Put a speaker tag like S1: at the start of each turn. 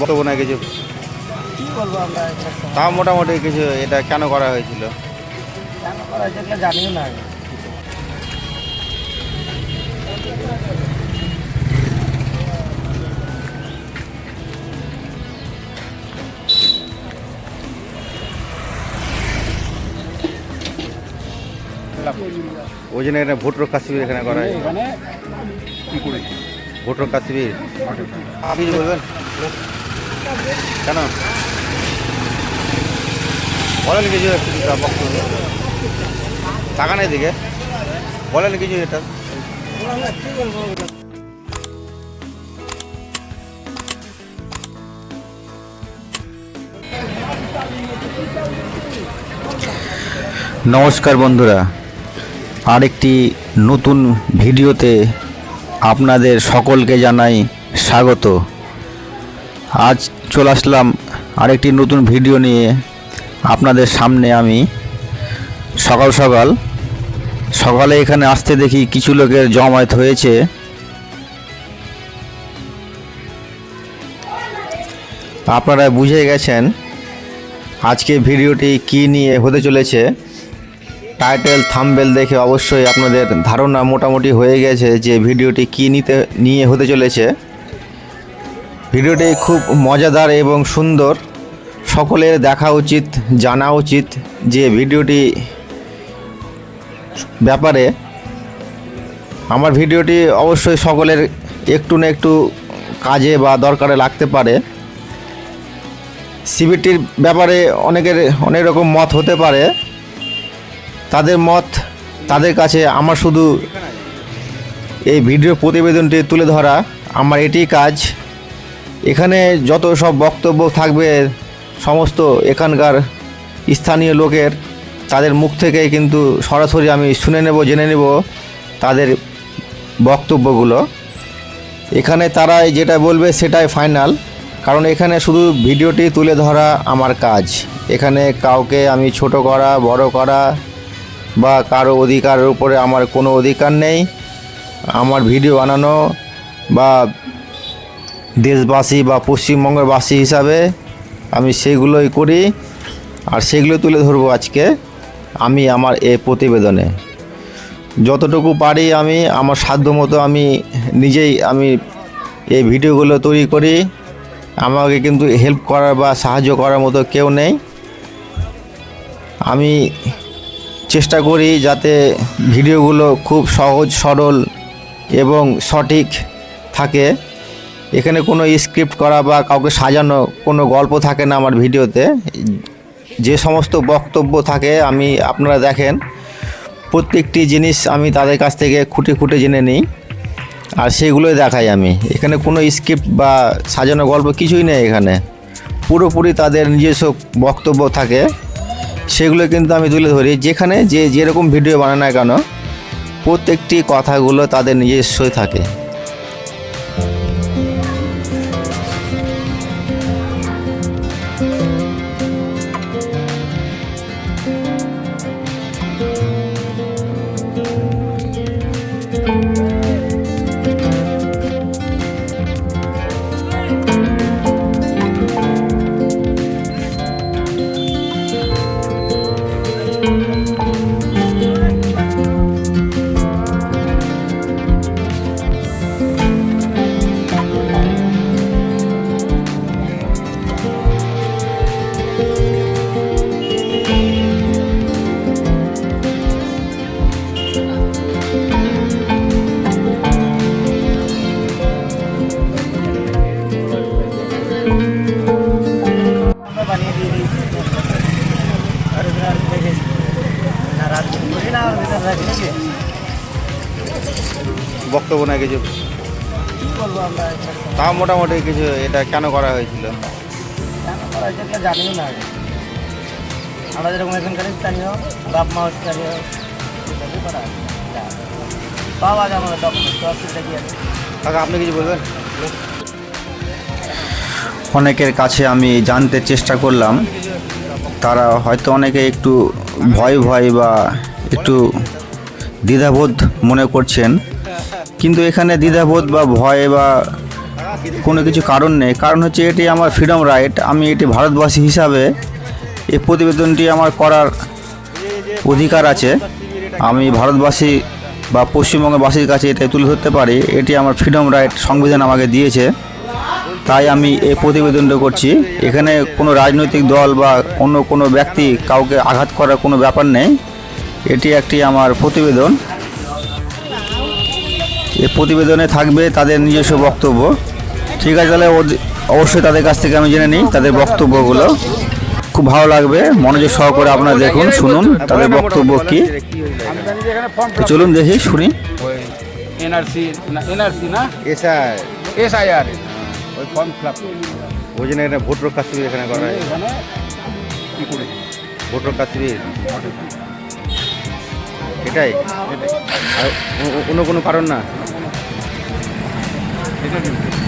S1: বক্তব্য না কিছু
S2: বলব আমরা
S1: তাও মোটামুটি কিছু এটা কেন করা হয়েছিল?
S2: কেন করা হয়েছে জানিও না।
S1: ওই জন্য এখানে ভোট রক্ষা শিবির এখানে করা হয়েছে। ভোট রক্ষা শিবির? আপনি বলবেন? কেন? বলেন কিছু একটু টাকা নেই দিকে। বলেন কিছু এটা। নমস্কার বন্ধুরা। আরেকটি নতুন ভিডিওতে আপনাদের সকলকে জানাই স্বাগত। আজ চলে আসলাম আরেকটি নতুন ভিডিও নিয়ে আপনাদের সামনে আমি। সকাল সকাল, সকালে এখানে আসতে দেখি কিছু লোকের জমায়েত হয়েছে। আপনারা বুঝে গেছেন আজকে ভিডিওটি কি নিয়ে হতে চলেছে। টাইটেল থাম্বেল দেখে অবশ্যই আপনাদের ধারণা মোটামুটি হয়ে গেছে যে ভিডিওটি কি নিতে নিয়ে হতে চলেছে। ভিডিওটি খুব মজাদার এবং সুন্দর। সকলের দেখা উচিত, জানা উচিত যে ভিডিওটি ব্যাপারে। আমার ভিডিওটি অবশ্যই সকলের একটু না একটু কাজে বা দরকারে লাগতে পারে। সিবিটির ব্যাপারে অনেকের অনেক রকম মত হতে পারে। তাদের মত, তাদের কাছে আমার শুধু এই ভিডিও প্রতিবেদনটি তুলে ধরা। আমার এটি কাজ। এখানে যত সব বক্তব্য থাকবে, সমস্ত এখানকার স্থানীয় লোকের, তাদের মুখ থেকে কিন্তু সরাসরি আমি শুনে নেব, জেনে নেব তাদের বক্তব্যগুলো। এখানে তারা যেটা বলবে সেটাই ফাইনাল, কারণ এখানে শুধু ভিডিওটি তুলে ধরা আমার কাজ। এখানে কাউকে আমি ছোট করা, বড় করা বা কারও অধিকারের উপরে আমার কোনো অধিকার নেই। আমার ভিডিও বানানো বা দেশবাসী বা পশ্চিমবঙ্গের বাসী হিসাবে আমি সেগুলোই করি আর সেগুলো তুলে ধরবো আজকে আমি আমার এ প্রতিবেদনে। যতটুকু পারি আমি, আমার সাধ্য মতো আমি নিজেই আমি এই ভিডিওগুলো তৈরি করি। আমাকে কিন্তু হেল্প করার বা সাহায্য করার মতো কেউ নেই। আমি চেষ্টা করি যাতে ভিডিওগুলো খুব সহজ, সরল এবং সঠিক থাকে। এখানে কোনো স্ক্রিপ্ট করা বা কাউকে সাজানো কোনো গল্প থাকে না আমার ভিডিওতে। যে সমস্ত বক্তব্য থাকে, আমি আপনারা দেখেন, প্রত্যেকটি জিনিস আমি তাদের কাছ থেকে খুঁটে খুঁটে জেনে নিই, আর সেগুলোই দেখাই আমি। এখানে কোনো স্ক্রিপ্ট বা সাজানো গল্প কিছুই নেই এখানে। পুরোপুরি তাদের নিজস্ব বক্তব্য থাকে, সেগুলো কিন্তু আমি তুলে ধরি। যেখানে যে যেরকম ভিডিও বানায় না কেন, প্রত্যেকটি কথাগুলো তাদের নিজস্বই থাকে। বক্তব্য না কিছু? তাও মোটামুটি কিছু এটা কেন করা হয়েছিল
S2: কেন করা হয়েছে এগুলো জানিও না আমরা যেরকম এখানকার স্থানীয় বাপ মা স্থানীয় এভাবেই করা আছে। যা। পাওয়া যায় আমাদের ডকুমেন্ট তো আছে
S1: আপনি কিছু বলবেন অনেকের কাছে আমি জানতে চেষ্টা করলাম তারা হয়তো অনেকে একটু ভয় ভয় বা একটু দ্বিধাবোধ মনে করছেন কিন্তু এখানে দ্বিধাবোধ বা ভয় বা কোনো কিছু কারণ নেই। কারণ হচ্ছে এটি আমার ফ্রিডম রাইট আমি এটি ভারতবাসী হিসাবে এই প্রতিবেদনটি আমার করার অধিকার আছে। আমি ভারতবাসী বা পশ্চিমবঙ্গবাসীর কাছে এটা তুলে ধরতে পারি, এটি আমার ফ্রিডম রাইট সংবিধান আমাকে দিয়েছে। তাই আমি এই প্রতিবেদনটা করছি। এখানে কোনো রাজনৈতিক দল বা অন্য কোনো ব্যক্তি কাউকে আঘাত করার কোনো ব্যাপার নেই। এটি একটি আমার প্রতিবেদন। এই প্রতিবেদনে থাকবে তাদের নিজস্ব বক্তব্য। ঠিক আছে তাহলে ওদের- অবশ্যই তাদের কাছ থেকে আমি জেনে নিই তাদের বক্তব্যগুলো। খুব ভালো লাগবে মনোযোগ সহকারে আপনারা দেখুন শুনুন তাদের বক্তব্য কি। চলুন দেখি শুনি।
S3: এনআরসি না এনআরসি না?
S1: এসআই।
S3: এসআইআর। ওই ফর্ম ফিল আপ।
S1: ওই জন্য এখানে ভোট রক্ষা শিবির এখানে করা হয়।
S3: এখানে কি করেছি
S1: ভোট রক্ষা শিবির। এটাই। আর অন্য কোনো কারণ না?
S3: এটা কিন্তু